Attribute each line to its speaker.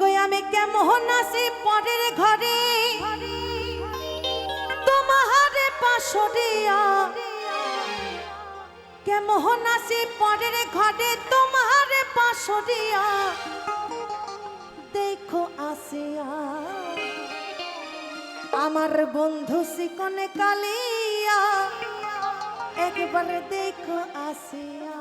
Speaker 1: কই আমি কেমন আছি পরের ঘরে? তোমারে পাশরিয়া কেমন আছি পরের ঘরে? তোমারে পাশরিয়া দেখো আসিয়া, আমার বন্ধু সিকনে কালিয়া, একবার দেখো আসিয়া।